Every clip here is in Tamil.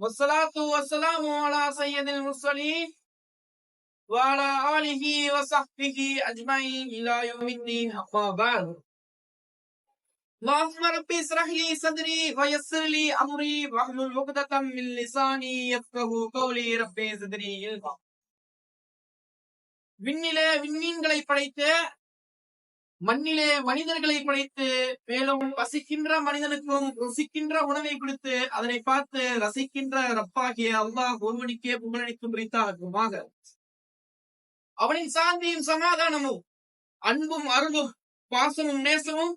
والصلاة والسلام على سيد المرسلين وعلى آله وصحبه أجمعين إلى يوم الدين أما بعد اللهم ربي اشرح لي صدري ويسر لي أمري واحلل عقدة من لساني يفقه قولي ربي صدري علما விண்ணிலே விண்மீன்களை படைத்து மண்ணிலே மனிதர்களை படைத்து மேலும் பசிக்கின்ற மனிதனுக்கும் ருசிக்கின்ற உணவை கொடுத்து அதனை பார்த்து ரசிக்கின்ற ரப்பாகிய அல்லாஹ் ஒருவனுக்கே புகழளிக்கும் பிரித்தாகுமாக அவனின் சாந்தியும் சமாதானமும் அன்பும் அருளும் பாசமும் நேசமும்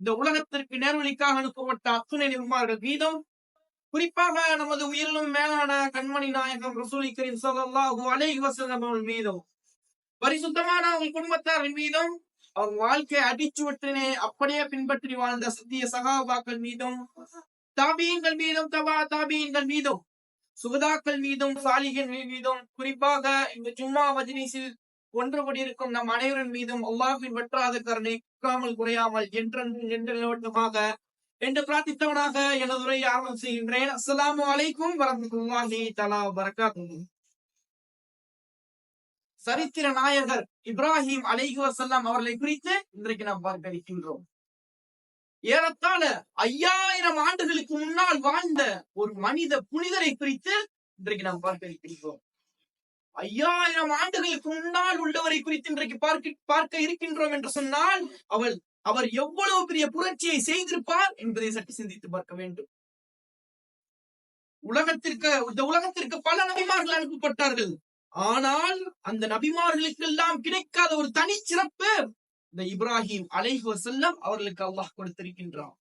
இந்த உலகத்திற்கு நேர்வழிக்காக அனுப்பப்பட்ட அத்துணை நிர்மார்கள் வீதம் குறிப்பாக நமது உயிரிலும் மேலான கண்மணி நாயகம் ரசூலிக்கரின் சொல்லல்லாஹு அலை வசதம் மீதும் பரிசுத்தமான உங்கள் குடும்பத்தாரின் மீதும் அவர் வாழ்க்கை அடிச்சுவற்றினை அப்படியே பின்பற்றி வாழ்ந்த சத்திய சகாபாக்கள் மீதும் தாபியங்கள் மீதும் தவா தாபியங்கள் மீதும் சுகதாக்கள் மீதும் சாலிகள் மீதும் குறிப்பாக இந்த ஜும்மா மஜ்லிஸில் ஒன்று கூடியிருக்கும் நம் அனைவரின் மீதும் அல்லாஹின் வெற்றாத கருணை குறாமல் குறையாமல் என்றென்றும் என்று நிலவட்டமாக என்று பிரார்த்தித்தவனாக எனது உரையை ஆரம்பம் செய்கின்றேன். அஸ்லாம் அலைக்கும் வரமத்துல்லாஹி தலா வரகாத்துஹு சரித்திர நாயகர் இப்ராஹிம் அலைஹி வசல்லாம் அவர்களை குறித்து இன்றைக்கு நாம் பார்க்க இருக்கின்றோம் ஏறத்தாழ ஐயாயிரம் ஆண்டுகளுக்கு முன்னால் வாழ்ந்த ஒரு மனித புனிதரை குறித்து இன்றைக்கு நாம் பார்க்க இருக்கின்றோம் ஐயாயிரம் ஆண்டுகளுக்கு முன்னால் உள்ளவரை குறித்து இன்றைக்கு பார்க்க பார்க்க இருக்கின்றோம் என்று சொன்னால் அவள் அவர் எவ்வளவு பெரிய புரட்சியை செய்திருப்பார் என்பதை சற்று சிந்தித்து பார்க்க வேண்டும். உலகத்திற்கு இந்த உலகத்திற்கு பல நபிமார்கள் அனுப்பப்பட்டார்கள். ஆனால் அந்த நபிமார்களுக்கெல்லாம் கிடைக்காத ஒரு தனி சிறப்பு இந்த இப்ராஹிம் அலைஹி வசல்லம் அவர்களுக்கு அல்லாஹ் கொடுத்திருக்கின்றான்.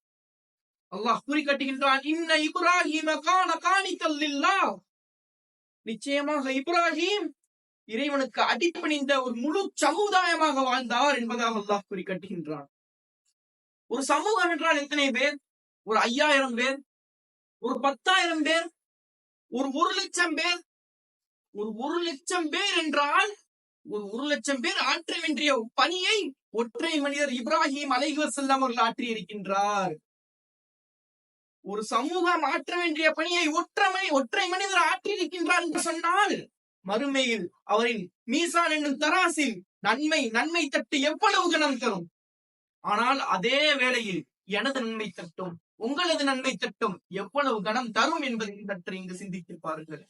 அல்லாஹ் குறி கட்டுகின்றான் இன்ன இப்ராஹிம காண காணிக்கல் இல்லா நிச்சயமாக இப்ராஹிம் இறைவனுக்கு அடிப்பணிந்த ஒரு முழு சமுதாயமாக வாழ்ந்தார் என்பதாக அல்லாஹ் குறி கட்டுகின்றான். ஒரு சமூகம் என்றால் எத்தனை பேர்? ஒரு ஐயாயிரம் பேர்? ஒரு பத்தாயிரம் பேர்? ஒரு ஒரு லட்சம் பேர்? ஒரு ஒரு லட்சம் பேர் என்றால் ஒரு ஒரு லட்சம் பேர் ஆற்ற வேண்டிய பணியை ஒற்றை மனிதர் இப்ராஹிம் அலைஹர் செல்லம் அவர்கள் ஆற்றி இருக்கின்றார் ஒரு சமூகம் ஆற்ற வேண்டிய பணியை ஒற்றை ஒற்றை மனிதர் ஆற்றியிருக்கின்றார் என்று சொன்னால் மறுமையில் அவரின் மீசான் என்னும் தராசில் நன்மை நன்மை தட்டு எவ்வளவு கணம் தரும்? ஆனால் அதே வேளையில் எனது நன்மை தட்டும் உங்களது நன்மை தட்டும் எவ்வளவு கணம் தரும் என்பதை சற்று இங்கு சிந்தித்து பாருங்கள்.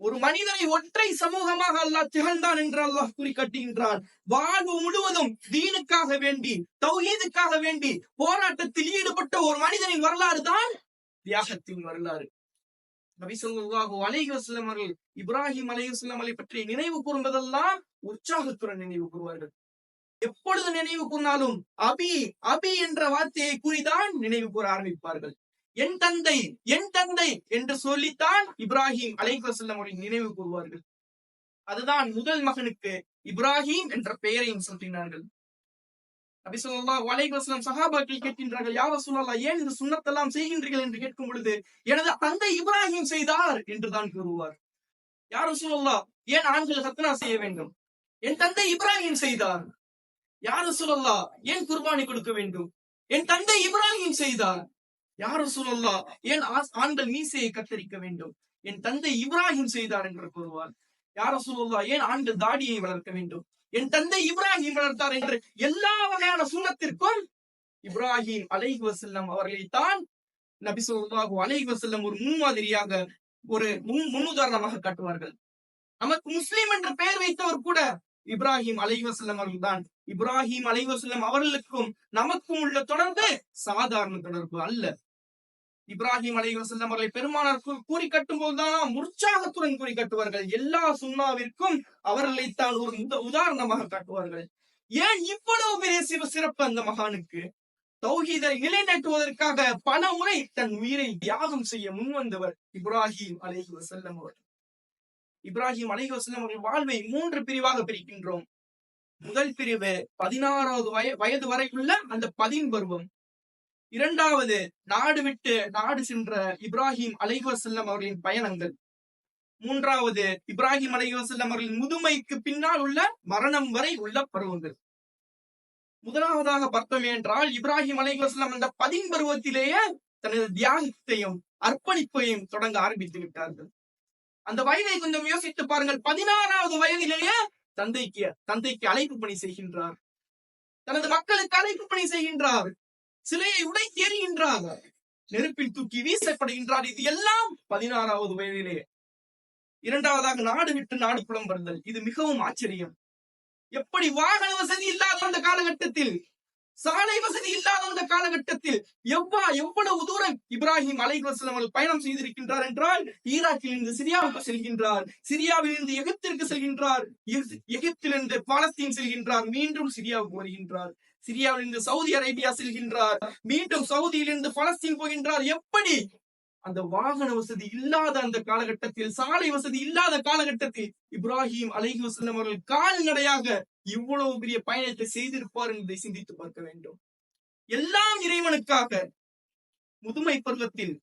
ஒரு மனிதனை ஒற்றை சமூகமாக அல்லாஹ் திகழ்ந்தான் என்று அல்லாஹ் குறிக்கட்டுகின்றான் வாழ்வு முழுவதும் தீனுக்காக வேண்டி தௌஹீதுக்காக வேண்டி போராட்டத்தில் ஈடுபட்ட ஒரு மனிதனின் வரலாறு தான் தியாகத்தின் வரலாறு. நபி அலைஹி வஸல்லம் அவர்கள் இப்ராஹிம் அலைஹி வஸல்லம் பற்றி நினைவு கூறுவதெல்லாம் உற்சாகத்துடன் நினைவு கூறுவார்கள். எப்பொழுது நினைவு கூர்ந்தாலும் அபி அபி என்ற வார்த்தையை கூறிதான் நினைவு கூற ஆரம்பிப்பார்கள். என் தந்தை என் தந்தை என்று சொல்லித்தான் இப்ராஹிம் அலைஹசல்லம் அவர்கள் நினைவு கூறுவார்கள் அதுதான் முதல் மகனுக்கு இப்ராஹிம் என்ற பெயரையும் சொல்கிறார்கள் நபி ஸல்லல்லாஹு அலைஹி சகாபாக்கள் சஹாபாக்கள் கேட்கின்றார்கள் யாவ சொல்லலா ஏன் இந்த சுன்னத்தெல்லாம் செய்கின்றீர்கள்? என்று கேட்கும் பொழுது எனது தந்தை இப்ராஹிம் செய்தார் என்று தான் கூறுவார். யார் சொல்லலா ஏன் ஆண்கள் ஹத்னா செய்ய வேண்டும்? என் தந்தை இப்ராஹிம் செய்தார். யார் சொல்லலா ஏன் குர்பானி கொடுக்க வேண்டும்? என் தந்தை இப்ராஹிம் செய்தார். யார சொல்லல்லா ஏன் ஆண்கள் மீசையை கத்தரிக்க வேண்டும்? என் தந்தை இப்ராஹிம் செய்தார் என்று கூறுவார். யார சொல்லல்லா ஏன் ஆண்கள் தாடியை வளர்க்க வேண்டும்? என் தந்தை இப்ராஹிம் வளர்த்தார் என்று எல்லா வகையான சூனத்திற்கும் இப்ராஹிம் அலைஹி வசல்லம் அவர்களை தான் நபி சொல்லாஹு அலைஹி வசல்லம் ஒரு முன்மாதிரியாக ஒரு முன் முன்னுதாரணமாக காட்டுவார்கள். நமக்கு முஸ்லீம் என்ற பெயர் வைத்தவர் கூட இப்ராஹிம் அலைவசல்லம் அவர்கள் தான் இப்ராஹிம் அலைவசல்லம் அவர்களுக்கும் நமக்கும் உள்ள தொடர்பு சாதாரண தொடர்பு அல்ல. இப்ராஹிம் அலைகள் செல்லம் அவர்களை பெருமானார் கூறி கட்டும் போதுதான் உற்சாகத்துடன் கூறி கட்டுவார்கள். எல்லா சுண்ணாவிற்கும் அவர்களை தான் ஒரு உதாரணமாக காட்டுவார்கள். ஏன் இவ்வளவு பெரிய சிவ சிறப்பு அந்த மகானுக்கு? தௌஹீதை நிலைநாட்டுவதற்காக பல முறை தன் உயிரை தியாகம் செய்ய முன்வந்தவர் இப்ராஹிம் அலைஹி வசல்லம் அவர்கள். இப்ராஹிம் அலைஹி வசல்லம் அவர்கள் வாழ்வை மூன்று பிரிவாக பிரிக்கின்றோம். முதல் பிரிவு பதினாறாவது வய வயது வரைக்குள்ள அந்த பதின் பருவம். இரண்டாவது நாடு விட்டு நாடு சென்ற இப்ராஹிம் அலைஹி அவர்களின் பயணங்கள். மூன்றாவது இப்ராஹிம் அலைஹி அவர்களின் முதுமைக்கு பின்னால் உள்ள மரணம் வரை உள்ள பருவங்கள். முதலாவதாக பார்த்தோம் என்றால் இப்ராஹிம் அலைஹி அந்த பதின் பருவத்திலேயே தனது தியாகத்தையும் அர்ப்பணிப்பையும் தொடங்க ஆரம்பித்து விட்டார்கள். அந்த வயதை கொஞ்சம் யோசித்து பாருங்கள். பதினாறாவது வயதிலேயே தந்தைக்கு தந்தைக்கு அழைப்பு பணி செய்கின்றார். தனது மக்களுக்கு அழைப்பு பணி செய்கின்றார். சிலையை உடைத்து எறிகின்றார் நெருப்பில் தூக்கி வீசப்படுகின்றார் இது எல்லாம் பதினாறாவது வயதிலே. இரண்டாவதாக நாடு விட்டு நாடு புலம்பெறுதல் இது மிகவும் ஆச்சரியம். எப்படி வாகன வசதி இல்லாத அந்த காலகட்டத்தில் சாலை வசதி இல்லாத அந்த காலகட்டத்தில் எவ்வா எவ்வளவு தூரம் இப்ராஹிம் அலைஹிஸ்ஸலாம் அவர்கள் பயணம் செய்திருக்கின்றார் என்றால் ஈராக்கில் இருந்து சிரியாவுக்கு செல்கின்றார். சிரியாவில் இருந்து எகிப்திற்கு செல்கின்றார். எகிப்திலிருந்து பாலஸ்தீன் செல்கின்றார். மீண்டும் சிரியாவுக்கு வருகின்றார். சிரியாவில் இருந்து சவுதி அரேபியா செல்கின்றார். மீண்டும் சவுதியிலிருந்து பலஸ்தீன் போகின்றார். எப்படி? அந்த வாகன வசதி இல்லாத அந்த காலகட்டத்தில் சாலை வசதி இல்லாத காலகட்டத்தில் இப்ராஹிம் அலஹி வசல்லம் அவர்கள் கால்நடையாக இவ்வளவு பெரிய பயணத்தை செய்திருப்பார் என்பதை சிந்தித்து பார்க்க வேண்டும். எல்லாம் இறைவனுக்காக முதுமை பருவத்தில்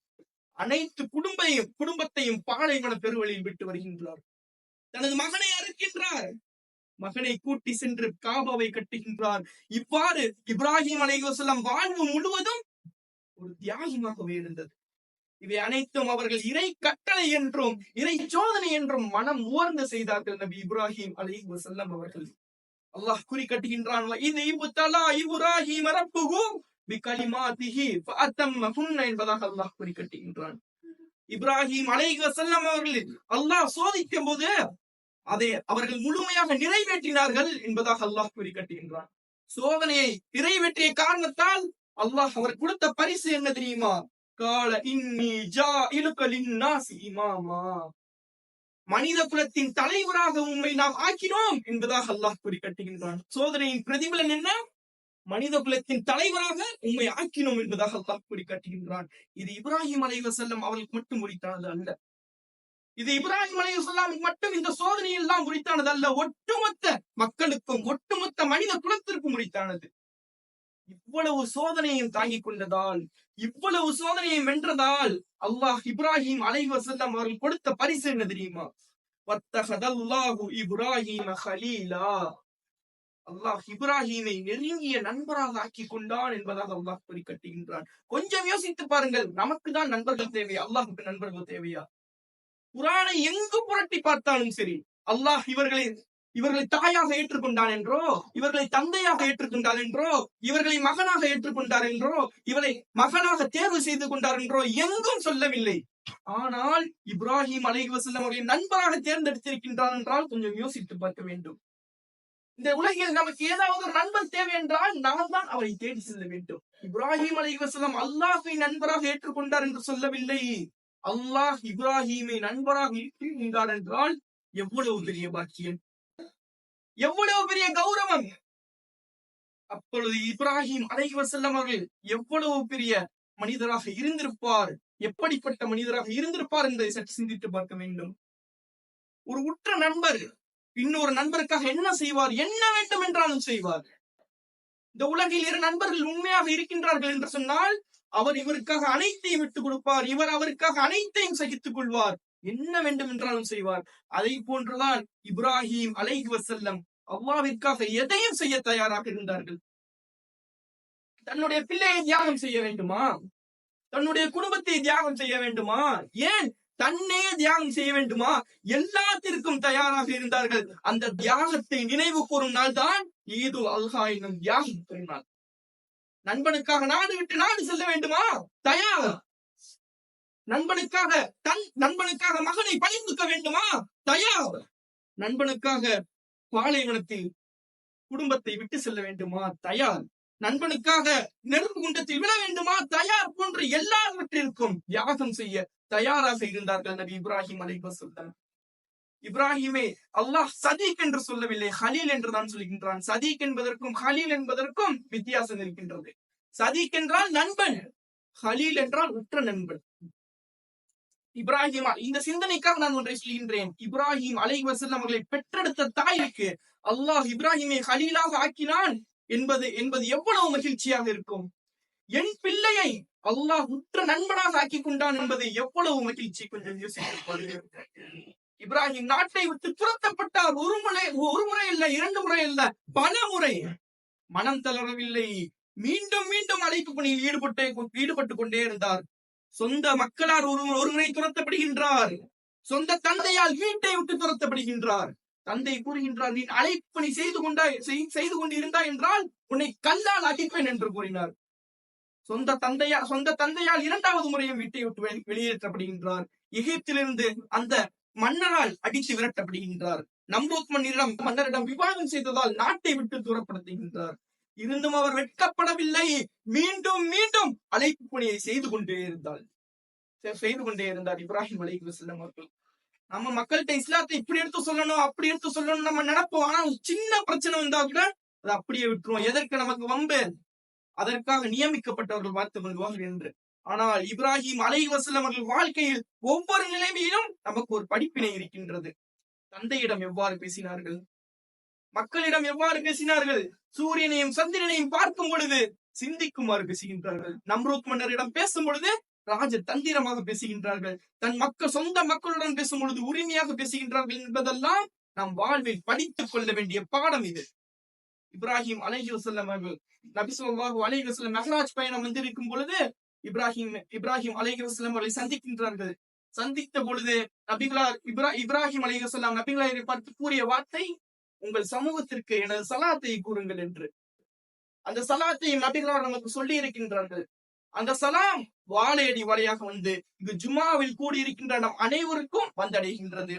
அனைத்து குடும்பையும் குடும்பத்தையும் பாலைவன பெருவழியில் விட்டு வருகின்றார். தனது மகனை அறுக்கின்றார். மகனை கூட்டி சென்று காபாவை கட்டுகின்றார். இவ்வாறு இப்ராஹிம் அலைஹிவசல்லம் வாழ்வு முழுவதும் ஒரு தியாகமாகவே இருந்தது. இவை அனைத்தும் அவர்கள் இறை கட்டளை என்றும் இறை சோதனை என்றும் மனம் உவர்ந்து செய்தார்கள் நபி இப்ராஹிம் அலைஹி வசல்லம் அவர்கள். அல்லாஹ் குறி கட்டுகின்றான் இபுத்தலா இப்ராஹிம் ரப்புஹு ஃபஅத்தம்மஹுன்ன என்பதாக அல்லாஹ் குறி கட்டுகின்றான். இப்ராஹிம் அலைஹி வஸல்லம் அவர்கள் அல்லாஹ் சோதிக்கும் போது அதை அவர்கள் முழுமையாக நிறைவேற்றினார்கள் என்பதாக அல்லாஹ் கூறி கட்டுகின்றான். சோதனையை நிறைவேற்றிய காரணத்தால் அல்லாஹ் அவர் கொடுத்த பரிசு என்ன தெரியுமா? கால இன்னி ஜா இலுக்கலின்னாசி இமாமா. மனித குலத்தின் தலைவராக உண்மை நாம் ஆக்கினோம் என்பதாக அல்லாஹ் கூறி கட்டுகின்றான். சோதனையின் பிரதிபலன் என்ன? மனித குலத்தின் தலைவராக உண்மை ஆக்கினோம் என்பதாக அல்லாஹ் கூறி கட்டுகின்றான். இது இப்ராஹிம் அலைவசல்லம் அவர்களுக்கு மட்டும் உரித்தானது அல்ல. இது இப்ராஹிம் அலைவசல்லாமுக்கு மட்டும் இந்த சோதனை எல்லாம் உரித்தானது அல்ல. ஒட்டுமொத்த மக்களுக்கும் ஒட்டுமொத்த மனித குலத்திற்கும் உரித்தானது இவ்வளவு சோதனையும் தாங்கிக் கொண்டதால் இவ்வளவு சோதனையும் வென்றதால் அல்லாஹ் இப்ராஹிம் அலைஹி வஸல்லம் அவர்கள் கொடுத்த பரிசு என்ன தெரியுமா? வத்தகதல்லாஹு இப்ராஹிம ஹலீலா. அல்லாஹ் இப்ராஹிமை நெருங்கிய நண்பராக ஆக்கி கொண்டான் என்பதாக அல்லாஹ் குறிக்கட்டுகின்றான். கொஞ்சம் யோசித்து பாருங்கள். நமக்கு தான் நண்பர்கள் தேவையா அல்லாஹுக்கு நண்பர்கள் தேவையா? குரானை எங்கு புரட்டி பார்த்தாலும் சரி அல்லாஹ் இவர்களை இவர்களை தாயாக ஏற்றுக்கொண்டான் என்றோ இவர்களை தந்தையாக ஏற்றுக்கொண்டார் என்றோ இவர்களை மகனாக ஏற்றுக்கொண்டார் என்றோ இவரை மகனாக தேர்வு செய்து கொண்டார் என்றோ எங்கும் சொல்லவில்லை. ஆனால் இப்ராஹிம் அலைஹி வசல்லம் அவர்களை நண்பராக தேர்ந்தெடுத்திருக்கின்றார் என்றால் கொஞ்சம் யோசித்து பார்க்க வேண்டும். இந்த உலகில் நமக்கு ஏதாவது ஒரு நண்பர் தேவை என்றால் நாம் தான் அவரை தேடி செல்ல வேண்டும். இப்ராஹிம் அலைஹி வசலம் அல்லாஹை நண்பராக ஏற்றுக்கொண்டார் என்று சொல்லவில்லை. அல்லாஹ் இப்ராஹிமை நண்பராக ஏற்றுக்கொண்டார் என்றால் எவ்வளவு பெரிய பாக்கியம்? எவ்வளவு பெரிய கௌரவம்? அப்பொழுது இப்ராஹிம் அலைஹி வஸல்லம் அவர்கள் எவ்வளவு பெரிய மனிதராக இருந்திருப்பார்? எப்படிப்பட்ட மனிதராக இருந்திருப்பார் என்பதை சற்று சிந்தித்து பார்க்க வேண்டும். ஒரு உற்ற நண்பர் இன்னொரு நண்பருக்காக என்ன செய்வார்? என்ன வேண்டும் என்றாலும் செய்வார். இந்த உலகில் இரு நண்பர்கள் உண்மையாக இருக்கின்றார்கள் என்று சொன்னால் அவர் இவருக்காக அனைத்தையும் விட்டுக் கொடுப்பார். இவர் அவருக்காக அனைத்தையும் சகித்துக் கொள்வார். என்ன வேண்டும் என்றாலும் செய்வார். அதை போன்றுதான் இப்ராஹிம் அலைஹி வசல்லம் அல்லாவிற்காக எதையும் செய்ய தயாராக இருந்தார்கள். தன்னுடைய பிள்ளையை தியாகம் செய்ய வேண்டுமா? தன்னுடைய குடும்பத்தை தியாகம் செய்ய வேண்டுமா? ஏன் தன்னே தியாகம் செய்ய வேண்டுமா? எல்லாத்திற்கும் தயாராக இருந்தார்கள். அந்த தியாகத்தை நினைவு கூறும் நாள் தான் ஈது அல்ஹா என்னும் தியாகம் பெருநாள். நண்பனுக்காக நாடு விட்டு நாடு செல்ல வேண்டுமா? தயார். நண்பனுக்காக தன் நண்பனுக்காக மகனை பலி கொடுக்க வேண்டுமா? தயார். நண்பனுக்காக பாலைவனத்தில் குடும்பத்தை விட்டு செல்ல வேண்டுமா? தயார். நண்பனுக்காக நெருப்பு குண்டத்தில் விழ வேண்டுமா? தயார் போன்ற எல்லாவற்றிற்கும் யாகம் செய்ய தயாராக இருந்தார்கள் நபி இப்ராஹிம் அலைவசல்லம் இப்ராஹிமே அல்லாஹ் சதீக் என்று சொல்லவில்லை ஹலீல் என்று தான் சொல்கின்றான். சதீக் என்பதற்கும் ஹலீல் என்பதற்கும் வித்தியாசம் இருக்கின்றது. சதீக் என்றால் நண்பன் ஹலீல் என்றால் உற்ற நண்பன். இப்ராஹிம் இந்த சிந்தனைக்காக நான் ஒன்றை சொல்கின்றேன். இப்ராஹிம் அலை வசல்லம் அவர்களை பெற்றெடுத்த தாய்க்கு அல்லாஹ் இப்ராஹிமை ஹலீலாக ஆக்கினான் என்பது என்பது எவ்வளவு மகிழ்ச்சியாக இருக்கும். என் பிள்ளையை அல்லாஹ் உற்ற நண்பனாக ஆக்கி கொண்டான் என்பது எவ்வளவு மகிழ்ச்சி? கொஞ்சம் யோசித்து இப்ராஹிம் நாட்டை விட்டு துரத்தப்பட்டார். ஒரு முறை ஒரு முறை இல்ல இரண்டு முறை இல்ல பல முறை. மனம் தளரவில்லை. மீண்டும் மீண்டும் அழைப்பு பணியில் ஈடுபட்டு ஈடுபட்டு கொண்டே இருந்தார். சொந்த மக்களால் ஒரு முறை துரத்தப்படுகின்றார். சொந்த தந்தையால் வீட்டை விட்டு துரத்தப்படுகின்றார். தந்தை கூறுகின்றார் நீ அழைப்பணி செய்து கொண்டாய் செய்- செய்து கொண்டிருந்தாய் என்றால் உன்னை கல்லால் அடிப்பேன் என்று கூறினார். சொந்த தந்தையா சொந்த தந்தையால் இரண்டாவது முறையும் வீட்டை விட்டு வெளியேற்றப்படுகின்றார். எகிப்திலிருந்து அந்த மன்னரால் அடித்து விரட்டப்படுகின்றார். நம்ரூத் மன்னரிடம் மன்னரிடம் விவாதம் செய்ததால் நாட்டை விட்டு தூரப்படுத்துகின்றார். இருந்தும் அவர் வெட்கப்படவில்லை. மீண்டும் மீண்டும் அழைப்பு பணியை செய்து கொண்டே இருந்தார். செய்து கொண்டே இருந்தார் இப்ராஹிம் அலைஹி வஸல்லம் அவர்கள். நம்ம மக்கள்கிட்ட இஸ்லாத்தை இப்படி எடுத்து சொல்லணும் அப்படி எடுத்து சொல்லணும் நம்ம நினைப்போம். ஆனா ஒரு சின்ன பிரச்சனை வந்தா கூட அதை அப்படியே விட்டுருவோம். எதற்கு நமக்கு வம்பு? அதற்காக நியமிக்கப்பட்டவர்கள் பார்த்து கொள்வார்கள் என்று. ஆனால் இப்ராஹிம் அலை வசலம் அவர்கள் வாழ்க்கையில் ஒவ்வொரு நிலைமையிலும் நமக்கு ஒரு படிப்பினை இருக்கின்றது. தந்தையிடம் எவ்வாறு பேசினார்கள்? மக்களிடம் எவ்வாறு பேசினார்கள்? சூரியனையும் சந்திரனையும் பார்க்கும் பொழுது சிந்திக்குமாறு பேசுகின்றார்கள். நம்ரூத் மன்னரிடம் பேசும் பொழுது ராஜ தந்திரமாக பேசுகின்றார்கள். தன் மக்கள் சொந்த மக்களுடன் பேசும் பொழுது உரிமையாக பேசுகின்றார்கள் என்பதெல்லாம் நாம் வாழ்வில் படித்துக் கொள்ள வேண்டிய பாடம் இது. இப்ராஹிம் அலைஹி வசல்லம் அவர்கள் நபிசுல்லாஹு அலைஹி வசல்லம் மெஹராஜ் பயணம் வந்திருக்கும் பொழுது இப்ராஹிம் இப்ராஹிம் அலைஹி அவர்களை சந்திக்கின்றார்கள். சந்தித்த பொழுது நபிகளார் இப்ரா இப்ராஹிம் அலைஹி நபிகளாரை பார்த்து கூறிய வார்த்தை உங்கள் சமூகத்திற்கு எனது சலாத்தை கூறுங்கள் என்று. அந்த சலாத்தையும் நபிகளார் நமக்கு சொல்லி இருக்கின்றார்கள். அந்த சலாம் வாழையடி வாழையாக வந்து இது ஜுமாவில் கூடியிருக்கின்ற நம் அனைவருக்கும் வந்தடைகின்றது.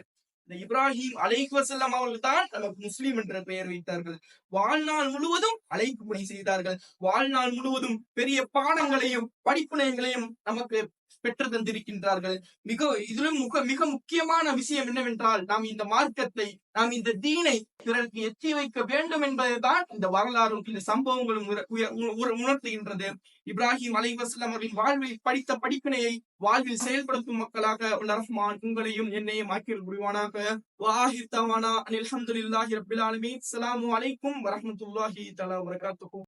இந்த இப்ராஹிம் அலைஹி வஸல்லம் அவர்கள் தான் நமக்கு முஸ்லீம் என்ற பெயர் வைத்தார்கள். வாழ்நாள் முழுவதும் அழைப்பு பணி செய்தார்கள். வாழ்நாள் முழுவதும் பெரிய பாடங்களையும் படிப்பினைகளையும் நமக்கு பெற்று தந்திருக்கின்றார்கள் மிக இதிலும் மிக மிக முக்கியமான விஷயம் என்னவென்றால் நாம் இந்த மார்க்கத்தை நாம் இந்த தீனை பிறருக்கு எத்தி வைக்க வேண்டும் என்பதுதான் இந்த வரலாறும் இந்த சம்பவங்களும் உணர்த்துகின்றது. இப்ராஹிம் அலை வசல்லம் அவர்களின் வாழ்வில் படித்த படிப்பினையை வாழ்வில் செயல்படுத்தும் மக்களாக ரஹ்மான் உங்களையும் என்னையும் ஆக்கியல் புரிவானாக. வாஹிர் தவானா அனில் அல்ஹம்துலில்லாஹி ரப்பில் ஆலமீன். அலைக்கும் வரமத்துல்லாஹி தலா வரகாத்துக்கும்